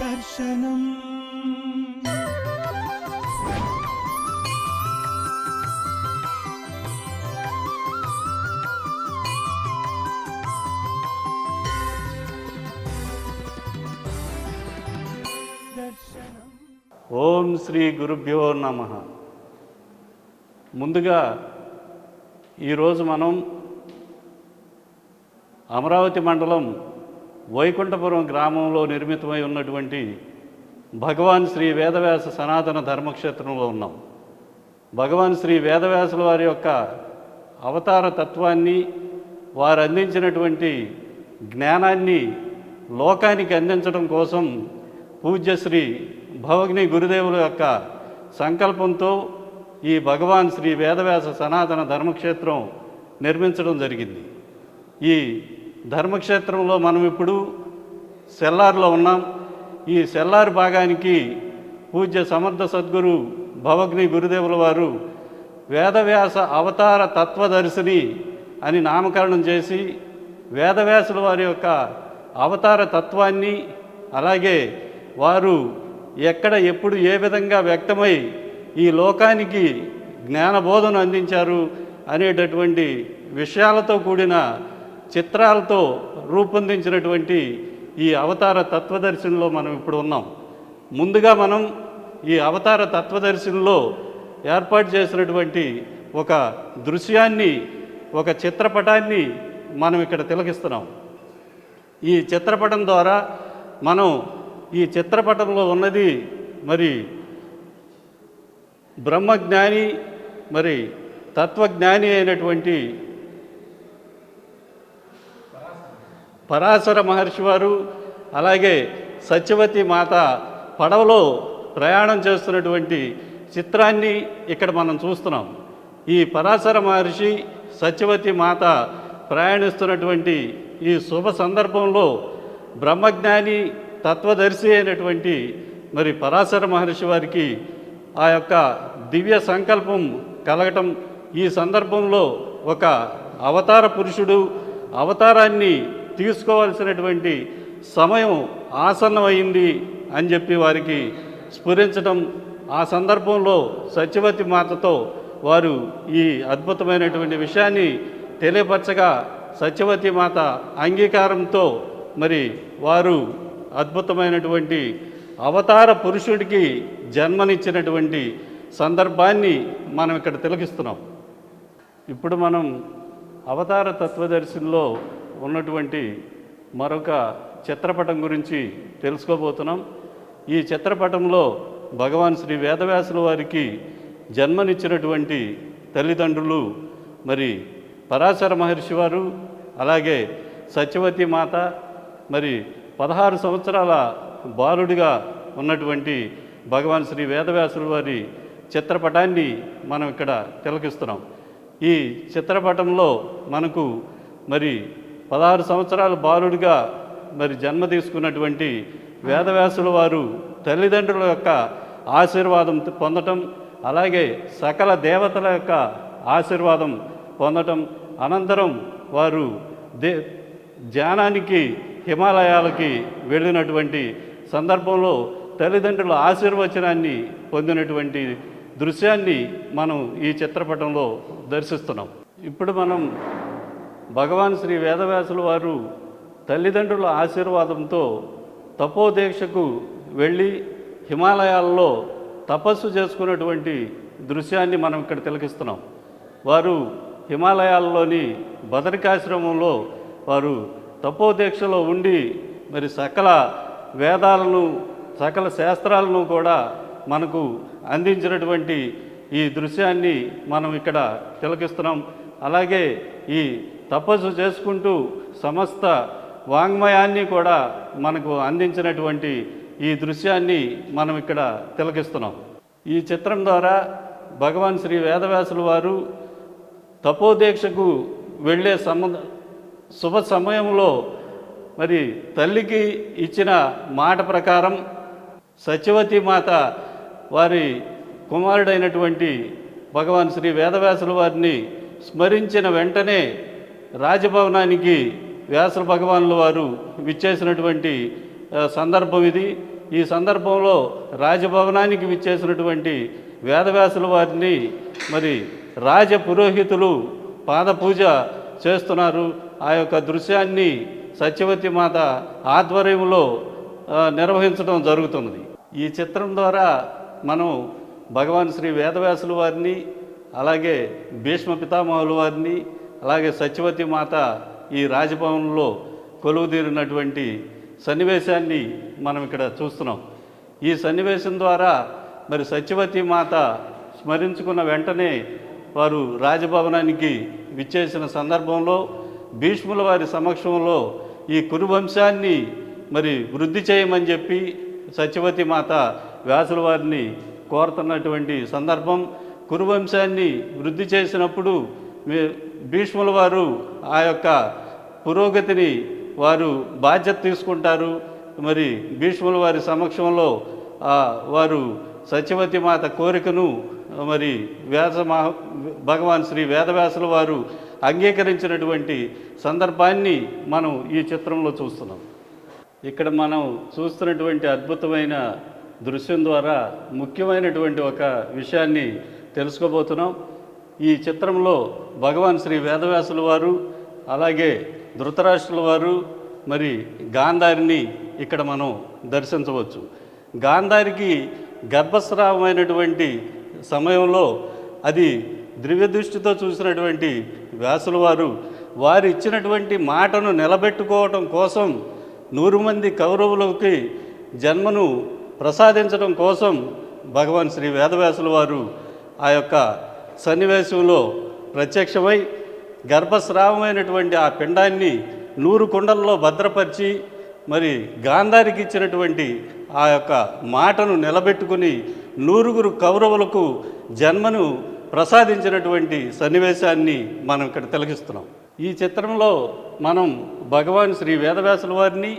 దర్శనం. ఓం శ్రీ గురుభ్యో నమ. ముందుగా ఈరోజు మనం అమరావతి మండలం వైకుంఠపురం గ్రామంలో నిర్మితమై ఉన్నటువంటి భగవాన్ శ్రీ వేదవ్యాస సనాతన ధర్మక్షేత్రంలో ఉన్నాం. భగవాన్ శ్రీ వేదవ్యాసుల వారి యొక్క అవతార తత్వాన్ని వారు అందించినటువంటి జ్ఞానాన్ని లోకానికి అందించడం కోసం పూజ్యశ్రీ భవగ్ని గురుదేవుల యొక్క సంకల్పంతో ఈ భగవాన్ శ్రీ వేదవ్యాస సనాతన ధర్మక్షేత్రం నిర్మించడం జరిగింది. ఈ ధర్మక్షేత్రంలో మనం ఇప్పుడు సెల్లార్లో ఉన్నాం. ఈ సెల్లార్ భాగానికి పూజ్య సమర్థ సద్గురు భవగ్ని గురుదేవుల వారు వేదవ్యాస అవతార తత్వదర్శిని అని నామకరణం చేసి వేదవ్యాసుల వారి యొక్క అవతార తత్వాన్ని అలాగే వారు ఎక్కడ ఎప్పుడు ఏ విధంగా వ్యక్తమై ఈ లోకానికి జ్ఞానబోధను అందించారు అనేటటువంటి విషయాలతో కూడిన చిత్రాలతో రూపొందించినటువంటి ఈ అవతార తత్వదర్శనంలో మనం ఇప్పుడు ఉన్నాం. ముందుగా మనం ఈ అవతార తత్వదర్శనంలో ఏర్పాటు చేసినటువంటి ఒక దృశ్యాన్ని ఒక చిత్రపటాన్ని మనం ఇక్కడ తిలకిస్తున్నాం. ఈ చిత్రపటం ద్వారా మనం ఈ చిత్రపటంలో ఉన్నది మరి బ్రహ్మజ్ఞాని మరి తత్వజ్ఞాని అయినటువంటి పరాశర మహర్షి వారు అలాగే సత్యవతి మాత పడవలో ప్రయాణం చేస్తున్నటువంటి చిత్రాన్ని ఇక్కడ మనం చూస్తున్నాం. ఈ పరాశర మహర్షి సత్యవతి మాత ప్రయాణిస్తున్నటువంటి ఈ శుభ సందర్భంలో బ్రహ్మజ్ఞాని తత్వదర్శి అయినటువంటి మరి పరాశర మహర్షి వారికి ఆ యొక్క దివ్య సంకల్పం కలగటం ఈ సందర్భంలో ఒక అవతార పురుషుడు అవతారాన్ని తీసుకోవాల్సినటువంటి సమయం ఆసన్నమైంది అని చెప్పి వారికి స్ఫురించడం ఆ సందర్భంలో సత్యవతి మాతతో వారు ఈ అద్భుతమైనటువంటి విషయాన్ని తెలియపరచగా సత్యవతి మాత అంగీకారంతో మరి వారు అద్భుతమైనటువంటి అవతార పురుషుడికి జన్మనిచ్చినటువంటి సందర్భాన్ని మనం ఇక్కడ తిలకిస్తున్నాం. ఇప్పుడు మనం అవతార తత్వదర్శినిలో ఉన్నటువంటి మరొక చిత్రపటం గురించి తెలుసుకోబోతున్నాం. ఈ చిత్రపటంలో భగవాన్ శ్రీ వేదవ్యాసుల వారికి జన్మనిచ్చినటువంటి తల్లిదండ్రులు మరి పరాశర మహర్షి వారు అలాగే సత్యవతి మాత మరి పదహారు సంవత్సరాల బాలుడిగా ఉన్నటువంటి భగవాన్ శ్రీ వేదవ్యాసుల వారి చిత్రపటాన్ని మనం ఇక్కడ తిలకిస్తున్నాం. ఈ చిత్రపటంలో మనకు మరి పదహారు సంవత్సరాల బాలుడిగా మరి జన్మ తీసుకున్నటువంటి వేదవ్యాసుల వారు తల్లిదండ్రుల యొక్క ఆశీర్వాదం పొందటం అలాగే సకల దేవతల యొక్క ఆశీర్వాదం పొందటం అనంతరం వారు దే ధ్యానానికి హిమాలయాలకి వెళ్ళినటువంటి సందర్భంలో తల్లిదండ్రుల ఆశీర్వచనాన్ని పొందినటువంటి దృశ్యాన్ని మనం ఈ చిత్రపటంలో దర్శిస్తున్నాం. ఇప్పుడు మనం భగవాన్ శ్రీ వేదవ్యాసుల వారు తల్లిదండ్రుల ఆశీర్వాదంతో తపోదీక్షకు వెళ్ళి హిమాలయాల్లో తపస్సు చేసుకున్నటువంటి దృశ్యాన్ని మనం ఇక్కడ తిలకిస్తున్నాం. వారు హిమాలయాల్లోని బదరికాశ్రమంలో వారు తపోదీక్షలో ఉండి మరి సకల వేదాలను సకల శాస్త్రాలను కూడా మనకు అందించినటువంటి ఈ దృశ్యాన్ని మనం ఇక్కడ తిలకిస్తున్నాం. అలాగే ఈ తపస్సు చేసుకుంటూ సమస్త వాంగ్మయాన్ని కూడా మనకు అందించినటువంటి ఈ దృశ్యాన్ని మనం ఇక్కడ తిలకిస్తున్నాం. ఈ చిత్రం ద్వారా భగవాన్ శ్రీ వేదవ్యాసుల వారు తపోదీక్షకు వెళ్ళే సమ శుభ సమయంలో మరి తల్లికి ఇచ్చిన మాట ప్రకారం సత్యవతి మాత వారి కుమారుడైనటువంటి భగవాన్ శ్రీ వేదవ్యాసుల వారిని స్మరించిన వెంటనే రాజభవనానికి వ్యాస భగవానుల వారు విచ్చేసినటువంటి సందర్భం ఇది. ఈ సందర్భంలో రాజభవనానికి విచ్చేసినటువంటి వేదవ్యాసుల వారిని మరి రాజ పురోహితులు పాదపూజ చేస్తున్నారు. ఆ యొక్క దృశ్యాన్ని సత్యవతి మాత ఆధ్వర్యంలో నిర్వహించడం జరుగుతున్నది. ఈ చిత్రం ద్వారా మనం భగవాన్ శ్రీ వేదవ్యాసుల వారిని అలాగే భీష్మ పితామహుల వారిని అలాగే సత్యవతి మాత ఈ రాజభవన్లో కొలువుదీరినటువంటి సన్నివేశాన్ని మనం ఇక్కడ చూస్తున్నాం. ఈ సన్నివేశం ద్వారా మరి సత్యవతి మాత స్మరించుకున్న వెంటనే వారు రాజభవనానికి విచ్చేసిన సందర్భంలో భీష్ముల వారి సమక్షంలో ఈ కురువంశాన్ని మరి వృద్ధి చేయమని చెప్పి సత్యవతి మాత వ్యాసుల వారిని కోరుతున్నటువంటి సందర్భం కురువంశాన్ని వృద్ధి చేసినప్పుడు భీష్ముల వారు ఆ యొక్క పురోగతిని వారు బాధ్యత తీసుకుంటారు. మరి భీష్ముల వారి సమక్షంలో ఆ, వారు సత్యవతి మాత కోరికను మరి వ్యాస మహా భగవాన్ శ్రీ వేదవ్యాసుల వారు అంగీకరించినటువంటి సందర్భాన్ని మనం ఈ చిత్రంలో చూస్తున్నాం. ఇక్కడ మనం చూస్తున్నటువంటి అద్భుతమైన దృశ్యం ద్వారా ముఖ్యమైనటువంటి ఒక విషయాన్ని తెలుసుకోబోతున్నాం. ఈ చిత్రంలో భగవాన్ శ్రీ వేదవ్యాసుల వారు అలాగే ధృతరాష్ట్రుల వారు మరి గాంధారిని ఇక్కడ మనం దర్శించవచ్చు. గాంధారికి గర్భస్రావమైనటువంటి సమయంలో అది ద్రవ్య దృష్టితో చూసినటువంటి వ్యాసుల వారు వారు ఇచ్చినటువంటి మాటను నిలబెట్టుకోవటం కోసం నూరు మంది కౌరవులకి జన్మను ప్రసాదించడం కోసం భగవాన్ శ్రీ వేదవ్యాసుల వారు ఆ యొక్క సన్నివేశంలో ప్రత్యక్షమై గర్భస్రావమైనటువంటి ఆ పిండాన్ని నూరు కుండల్లో భద్రపరిచి మరి గాంధారికి ఇచ్చినటువంటి ఆ యొక్క మాటను నిలబెట్టుకుని నూరుగురు కౌరవులకు జన్మను ప్రసాదించినటువంటి సన్నివేశాన్ని మనం ఇక్కడ తిలకిస్తున్నాం. ఈ చిత్రంలో మనం భగవాన్ శ్రీ వేదవ్యాసుల వారిని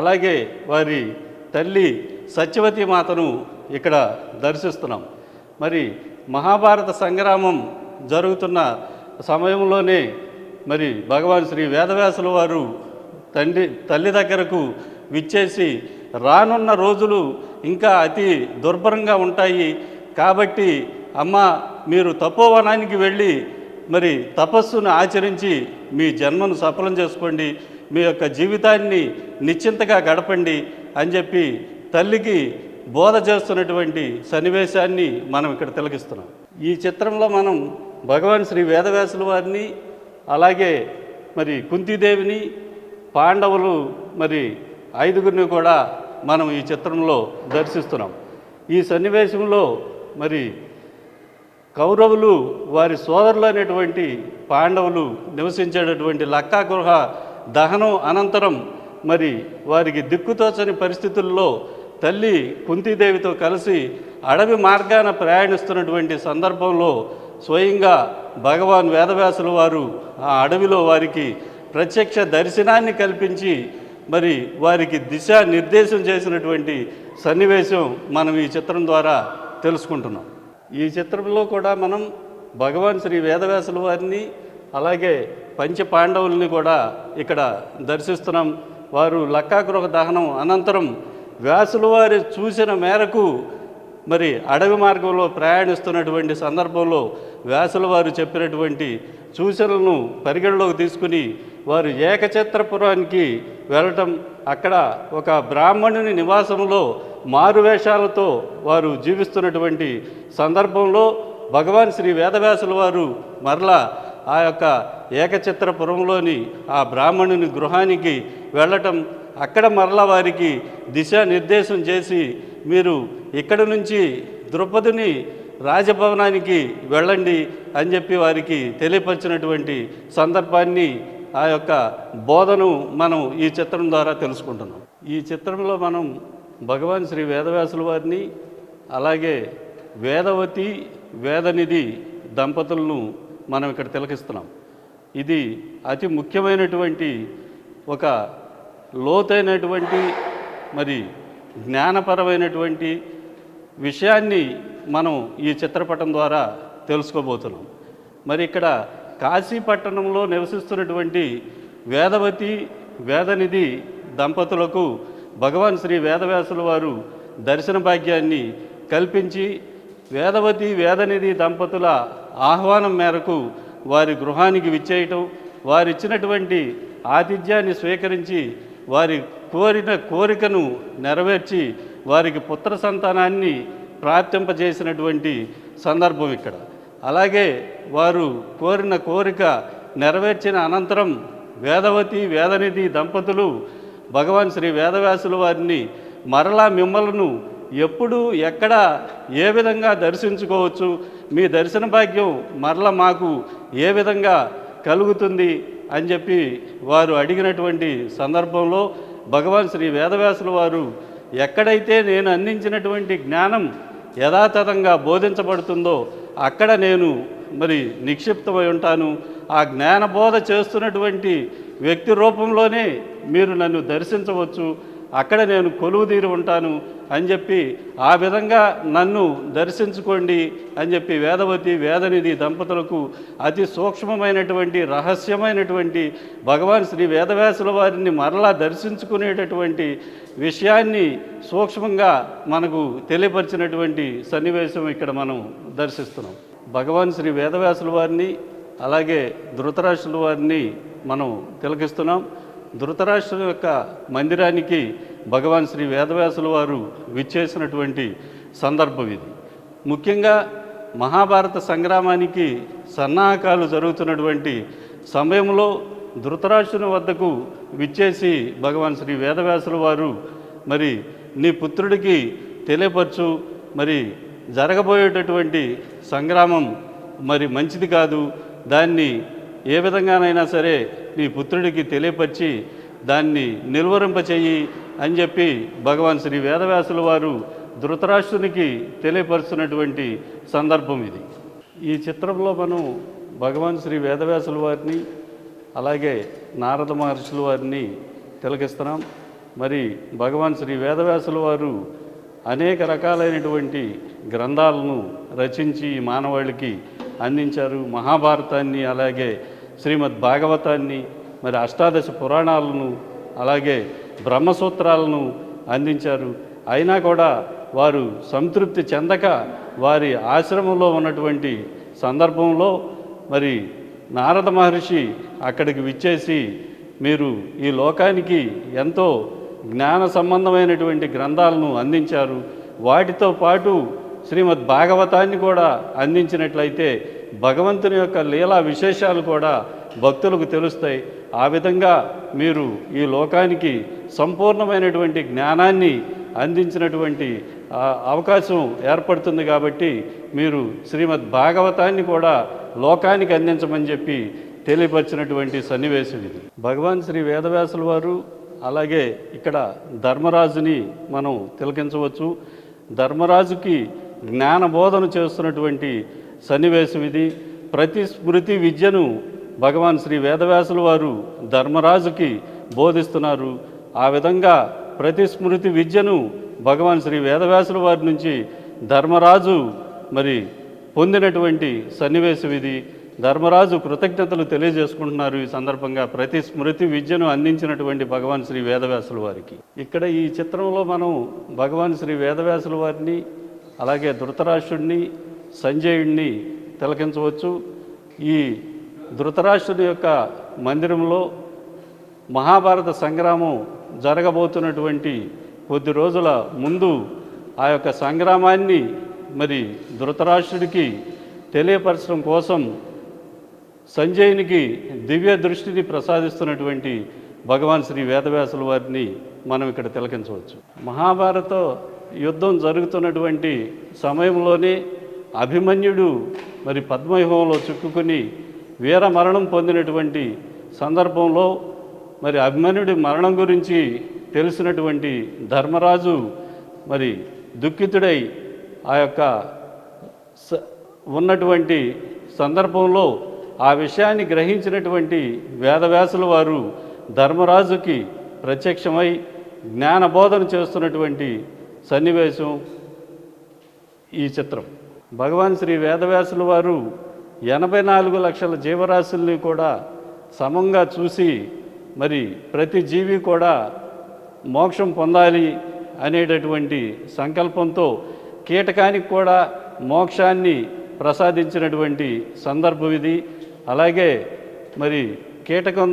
అలాగే వారి తల్లి సత్యవతి మాతను ఇక్కడ దర్శిస్తున్నాం. మరి మహాభారత సంగ్రామం జరుగుతున్న సమయంలోనే మరి భగవాన్ శ్రీ వేదవ్యాసుల వారు తండ్రి తల్లి దగ్గరకు విచ్చేసి రానున్న రోజులు ఇంకా అతి దుర్భరంగా ఉంటాయి. కాబట్టి అమ్మ మీరు తపోవనానికి వెళ్ళి మరి తపస్సును ఆచరించి మీ జన్మను సఫలం చేసుకోండి. మీ యొక్క జీవితాన్ని నిశ్చింతగా గడపండి అని చెప్పి తల్లికి బోధ చేస్తున్నటువంటి సన్నివేశాన్ని మనం ఇక్కడ తిలకిస్తున్నాం. ఈ చిత్రంలో మనం భగవాన్ శ్రీ వేదవ్యాసుల వారిని అలాగే మరి కుంతీదేవిని పాండవులు మరి ఐదుగురిని కూడా మనం ఈ చిత్రంలో దర్శిస్తున్నాం. ఈ సన్నివేశంలో మరి కౌరవులు వారి సోదరులు అనేటువంటి పాండవులు నివసించేటటువంటి లక్కా గృహ దహనం అనంతరం మరి వారికి దిక్కుతోచని పరిస్థితుల్లో తల్లి కుంతీదేవితో కలిసి అడవి మార్గాన ప్రయాణిస్తున్నటువంటి సందర్భంలో స్వయంగా భగవాన్ వేదవ్యాసుల వారు ఆ అడవిలో వారికి ప్రత్యక్ష దర్శనాన్ని కల్పించి మరి వారికి దిశ నిర్దేశం చేసినటువంటి సన్నివేశం మనం ఈ చిత్రం ద్వారా తెలుసుకుంటున్నాం. ఈ చిత్రంలో కూడా మనం భగవాన్ శ్రీ వేదవ్యాసుల వారిని అలాగే పంచ పాండవుల్ని కూడా ఇక్కడ దర్శిస్తున్నాం. వారు లక్కాగృహ దహనం అనంతరం వ్యాసుల వారి చూసిన మేరకు మరి అడవి మార్గంలో ప్రయాణిస్తున్నటువంటి సందర్భంలో వ్యాసుల వారు చెప్పినటువంటి సూచనలను పరిగణలోకి తీసుకుని వారు ఏకఛత్రపురానికి వెళ్ళటం అక్కడ ఒక బ్రాహ్మణుని నివాసంలో మారువేషాలతో వారు జీవిస్తున్నటువంటి సందర్భంలో భగవాన్ శ్రీ వేదవ్యాసుల వారు మరలా ఆ యొక్క ఏకచిత్రపురంలోని ఆ బ్రాహ్మణుని గృహానికి వెళ్ళటం అక్కడ మరలా వారికి దిశానిర్దేశం చేసి మీరు ఇక్కడ నుంచి ద్రౌపదిని రాజభవనానికి వెళ్ళండి అని చెప్పి వారికి తెలియపరిచినటువంటి సందర్భాన్ని ఆ యొక్క బోధను మనం ఈ చిత్రం ద్వారా తెలుసుకుంటున్నాం. ఈ చిత్రంలో మనం భగవాన్ శ్రీ వేదవ్యాసుల వారిని అలాగే వేదవతి వేదనిధి దంపతులను మనం ఇక్కడ తిలకిస్తున్నాం. ఇది అతి ముఖ్యమైనటువంటి ఒక లోతైనటువంటి మరి జ్ఞానపరమైనటువంటి విషయాన్ని మనం ఈ చిత్రపటం ద్వారా తెలుసుకోబోతున్నాం. మరి ఇక్కడ కాశీ పట్టణంలో నివసిస్తున్నటువంటి వేదవతి వేదనిధి దంపతులకు భగవాన్ శ్రీ వేదవ్యాసుల వారు దర్శన భాగ్యాన్ని కల్పించి వేదవతి వేదనిధి దంపతుల ఆహ్వానం మేరకు వారి గృహానికి విచ్చేయటం వారిచ్చినటువంటి ఆతిథ్యాన్ని స్వీకరించి వారి కోరిన కోరికను నెరవేర్చి వారికి పుత్ర సంతానాన్ని ప్రాప్తింపజేసినటువంటి సందర్భం ఇక్కడ. అలాగే వారు కోరిన కోరిక నెరవేర్చిన అనంతరం వేదవతి వేదనిధి దంపతులు భగవాన్ శ్రీ వేదవ్యాసుల వారిని మరలా మిమ్మలను ఎప్పుడు ఎక్కడ ఏ విధంగా దర్శించుకోవచ్చు? మీ దర్శన భాగ్యం మరల మాకు ఏ విధంగా కలుగుతుంది అని చెప్పి వారు అడిగినటువంటి సందర్భంలో భగవాన్ శ్రీ వేదవ్యాసుల వారు ఎక్కడైతే నేను అందించినటువంటి జ్ఞానం యథాతథంగా బోధించబడుతుందో అక్కడ నేను మరి నిక్షిప్తమై ఉంటాను. ఆ జ్ఞానబోధ చేస్తున్నటువంటి వ్యక్తి రూపంలోనే మీరు నన్ను దర్శించవచ్చు. అక్కడ నేను కొలువుదీరి ఉంటాను అని చెప్పి ఆ విధంగా నన్ను దర్శించుకోండి అని చెప్పి వేదవతి వేదనిధి దంపతులకు అతి సూక్ష్మమైనటువంటి రహస్యమైనటువంటి భగవాన్ శ్రీ వేదవ్యాసుల వారిని మరలా దర్శించుకునేటటువంటి విషయాన్ని సూక్ష్మంగా మనకు తెలియపరిచినటువంటి సన్నివేశం ఇక్కడ మనం దర్శిస్తున్నాం. భగవాన్ శ్రీ వేదవ్యాసుల వారిని అలాగే ధృతరాశుల వారిని మనం తిలకిస్తున్నాం. ధృతరాష్ట్రుల యొక్క మందిరానికి భగవాన్ శ్రీ వేదవ్యాసుల వారు విచ్చేసినటువంటి సందర్భం ఇది. ముఖ్యంగా మహాభారత సంగ్రామానికి సన్నాహకాలు జరుగుతున్నటువంటి సమయంలో ధృతరాష్ట్రుని వద్దకు విచ్చేసి భగవాన్ శ్రీ వేదవ్యాసుల వారు మరి నీ పుత్రుడికి తెలియపరచు మరి జరగబోయేటటువంటి సంగ్రామం మరి మంచిది కాదు దాన్ని ఏ విధంగానైనా సరే నీ పుత్రుడికి తెలియపరిచి దాన్ని నిర్వరింపచేయి అని చెప్పి భగవాన్ శ్రీ వేదవ్యాసుల వారు ధృతరాష్ట్రునికి తెలియపరుస్తున్నటువంటి సందర్భం ఇది. ఈ చిత్రంలో మనం భగవాన్ శ్రీ వేదవ్యాసుల వారిని అలాగే నారద మహర్షుల వారిని తిలకిస్తున్నాం. మరి భగవాన్ శ్రీ వేదవ్యాసుల వారు అనేక రకాలైనటువంటి గ్రంథాలను రచించి మానవాళికి అందించారు. మహాభారతాన్ని అలాగే శ్రీమద్ భాగవతాన్ని మరి అష్టాదశ పురాణాలను అలాగే బ్రహ్మసూత్రాలను అందించారు. అయినా కూడా వారు సంతృప్తి చెందక వారి ఆశ్రమంలో ఉన్నటువంటి సందర్భంలో మరి నారద మహర్షి అక్కడికి విచ్చేసి మీరు ఈ లోకానికి ఎంతో జ్ఞాన సంబంధమైనటువంటి గ్రంథాలను అందించారు. వాటితో పాటు శ్రీమద్ భాగవతాన్ని కూడా అందించినట్లయితే భగవంతుని యొక్క లీలా విశేషాలు కూడా భక్తులకు తెలుస్తాయి. ఆ విధంగా మీరు ఈ లోకానికి సంపూర్ణమైనటువంటి జ్ఞానాన్ని అందించినటువంటి అవకాశం ఏర్పడుతుంది కాబట్టి మీరు శ్రీమద్ భాగవతాన్ని కూడా లోకానికి అందించమని చెప్పి తెలియపరిచినటువంటి సన్నివేశం ఇది. భగవాన్ శ్రీ వేదవ్యాసుల వారు అలాగే ఇక్కడ ధర్మరాజుని మనం తిలకించవచ్చు. ధర్మరాజుకి జ్ఞానబోధన చేస్తున్నటువంటి సన్నివేశం ఇది. ప్రతి స్మృతి విద్యను భగవాన్ శ్రీ వేదవ్యాసుల వారు ధర్మరాజుకి బోధిస్తున్నారు. ఆ విధంగా ప్రతి స్మృతి విద్యను భగవాన్ శ్రీ వేదవ్యాసుల వారి నుంచి ధర్మరాజు మరి పొందినటువంటి సన్నివేశం ఇది. ధర్మరాజు కృతజ్ఞతలు తెలియజేసుకుంటున్నారు ఈ సందర్భంగా ప్రతి స్మృతి విద్యను అందించినటువంటి భగవాన్ శ్రీ వేదవ్యాసుల వారికి. ఇక్కడ ఈ చిత్రంలో మనం భగవాన్ శ్రీ వేదవ్యాసుల వారిని అలాగే ధృతరాష్ట్రుడిని సంజయుడిని తిలకించవచ్చు. ఈ ధృతరాష్ట్రుడి యొక్క మందిరంలో మహాభారత సంగ్రామం జరగబోతున్నటువంటి కొద్ది రోజుల ముందు ఆ యొక్క సంగ్రామాన్ని మరి ధృతరాష్ట్రుడికి తెలియపరచడం కోసం సంజయునికి దివ్య దృష్టిని ప్రసాదిస్తున్నటువంటి భగవాన్ శ్రీ వేదవ్యాసుల వారిని మనం ఇక్కడ తిలకించవచ్చు. మహాభారత యుద్ధం జరుగుతున్నటువంటి సమయంలోనే అభిమన్యుడు మరి పద్మవ్యూహంలో చిక్కుకుని వీర మరణం పొందినటువంటి సందర్భంలో మరి అభిమన్యుడి మరణం గురించి తెలిసినటువంటి ధర్మరాజు మరి దుఃఖితుడై ఆ యొక్క స- ఉన్నటువంటి సందర్భంలో ఆ విషయాన్ని గ్రహించినటువంటి వేదవ్యాసుల వారు ధర్మరాజుకి ప్రత్యక్షమై జ్ఞానబోధన చేస్తున్నటువంటి సన్నివేశం ఈ చిత్రం. భగవాన్ శ్రీ వేదవ్యాసుల వారు ఎనభై నాలుగు లక్షల జీవరాశుల్ని కూడా సమంగా చూసి మరి ప్రతి జీవి కూడా మోక్షం పొందాలి అనేటటువంటి సంకల్పంతో కీటకానికి కూడా మోక్షాన్ని ప్రసాదించినటువంటి సందర్భం ఇది. అలాగే మరి కీటకం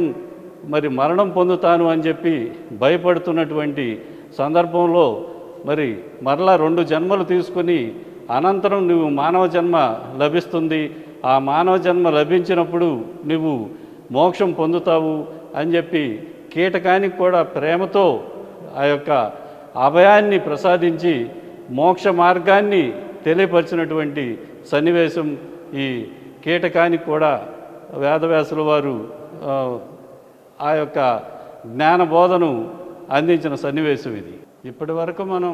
మరి మరణం పొందుతాను అని చెప్పి భయపడుతున్నటువంటి సందర్భంలో మరి మరలా రెండు జన్మలు తీసుకుని అనంతరం నువ్వు మానవ జన్మ లభిస్తుంది. ఆ మానవ జన్మ లభించినప్పుడు నువ్వు మోక్షం పొందుతావు అని చెప్పి కీటకానికి కూడా ప్రేమతో ఆ యొక్క అభయాన్ని ప్రసాదించి మోక్ష మార్గాన్ని తెలియపరిచినటువంటి సన్నివేశం ఈ కీటకానికి కూడా వేదవ్యాసుల వారు ఆ, యొక్క జ్ఞానబోధను అందించిన సన్నివేశం ఇది. ఇప్పటి వరకు మనం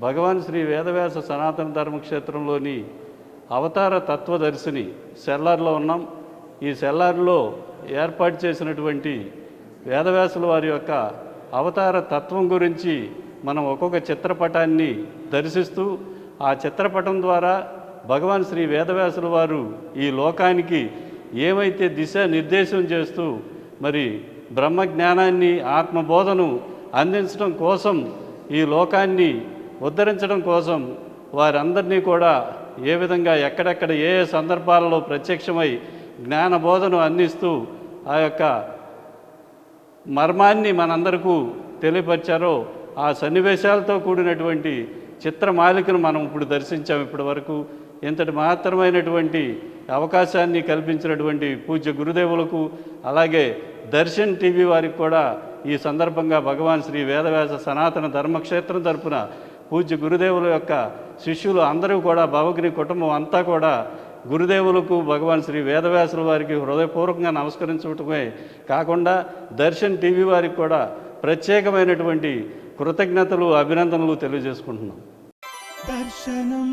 భగవాన్ శ్రీ వేదవ్యాస సనాతన ధర్మక్షేత్రంలోని అవతార తత్వదర్శిని సెల్లార్లో ఉన్నాం. ఈ సెల్లార్లో ఏర్పాటు చేసినటువంటి వేదవ్యాసుల వారి యొక్క అవతార తత్వం గురించి మనం ఒక్కొక్క చిత్రపటాన్ని దర్శిస్తూ ఆ చిత్రపటం ద్వారా భగవాన్ శ్రీ వేదవ్యాసుల వారు ఈ లోకానికి ఏమైతే దిశ నిర్దేశం చేస్తూ మరి బ్రహ్మ జ్ఞానాన్ని ఆత్మబోధను అందించడం కోసం ఈ లోకాన్ని ఉద్ధరించడం కోసం వారందరినీ కూడా ఏ విధంగా ఎక్కడెక్కడ ఏ ఏ సందర్భాలలో ప్రత్యక్షమై జ్ఞానబోధను అందిస్తూ ఆ యొక్క మర్మాన్ని మనందరకు తెలియపరిచారో ఆ సన్నివేశాలతో కూడినటువంటి చిత్రమాలికను మనం ఇప్పుడు దర్శించాం ఇప్పటి వరకు. ఇంతటి మహత్తరమైనటువంటి అవకాశాన్ని కల్పించినటువంటి పూజ్య గురుదేవులకు అలాగే దర్శన్ టీవీ వారికి కూడా ఈ సందర్భంగా భగవాన్ శ్రీ వేదవ్యాస సనాతన ధర్మక్షేత్రం తరపున పూజ్య గురుదేవుల యొక్క శిష్యులు అందరూ కూడా భవగ్ని కుటుంబం అంతా కూడా గురుదేవులకు భగవాన్ శ్రీ వేదవ్యాసుల వారికి హృదయపూర్వకంగా నమస్కరించడమే కాకుండా దర్శన్ టీవీ వారికి కూడా ప్రత్యేకమైనటువంటి కృతజ్ఞతలు అభినందనలు తెలియజేసుకుంటున్నాం. దర్శనం